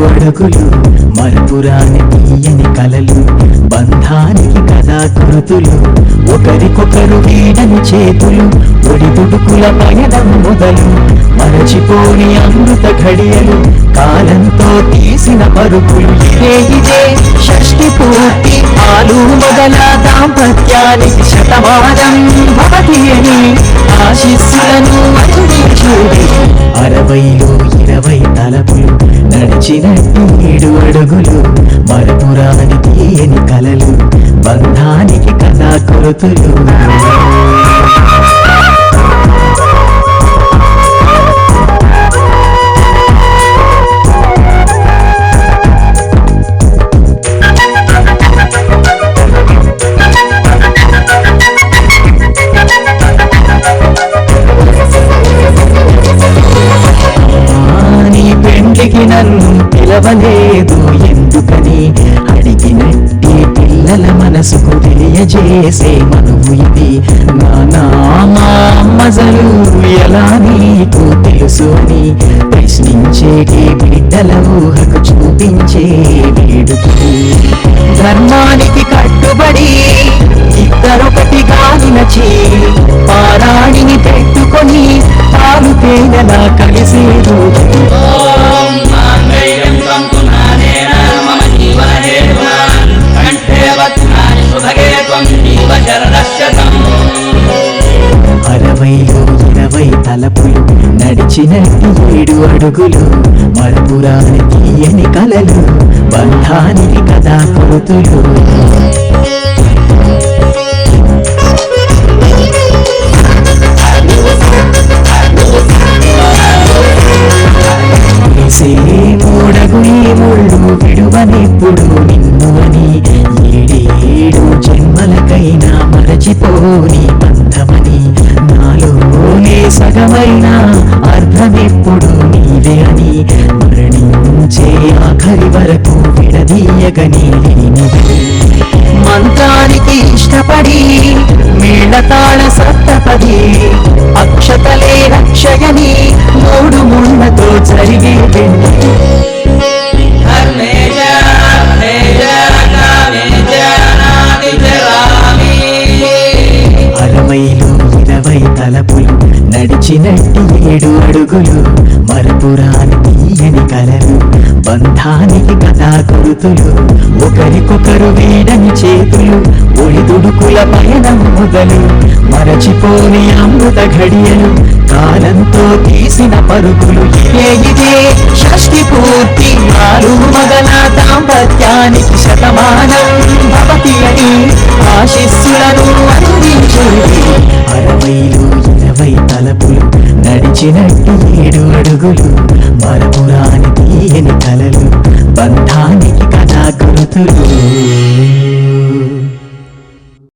అడుగులు మరపురాని తీయని కలలు బంధానికి కదా కృతులు ఒకరికొకరు వీడని చేతులు ఒడిదుడుకుల పయనం మొదలు మరచిపోని అమృత ఘడియలు కాలంతో తీసిన పరుగులు ఇదే ఇదే షష్టి పూర్తి ఆలు మొదల దాంపత్యానికి శతమానం భవతి అని ఆశిస్సులను అరవైలో ఇరవై తలపులు నడిచినట్టు ఏడు అడుగులు మరపురాని తీయని కలలు బంధానికి కథా మనసుకు తెలియజేసే మనువు ఇది నానా మజలు ఎలా నీకు తెలుసు అని ప్రశ్నించేటి బిడ్డల ఊహకు చూపించే వేడుకి ధర్మానికి కట్టుబడి ఇద్దరొకటి గాలినచి జీవ అరవైలో ఇరవై తలపులు నడిచినట్టు ఏడు అడుగులు మరపురానికి అని కలలు బంధానికి కథా కొడుతులు మరచిపోని బంధమని నాలోనే సగమైన అర్థమెప్పుడు నీవే అని మరణించే ఆఖరి వరకు విడదీయగని మంత్రానికి ఇష్టపడి మేళతాళ సప్తపది అక్షతలే రక్షయని మూడు ముళ్ళతో జరిగే అడుగులు మరపురాని తీయని కలలు బంధానికి కథా గురుతులు ఒకరికొకరు వీడని చేతులు ఒడిదుడుకుల పయనం మొదలు మరచిపోని అమృత ఘడియలు కాలంతో తీసిన పరుగులు ఇదే ఇదే షష్టి పూర్తి నాలుగు మొదల దాంపత్యానికి శతమానం. భవతి అని ఆశిస్సులను నడిచినట్టు ఏడు అడుగులు మరపురాని తీయని కలలు బంధానికి కథా గురుతులు.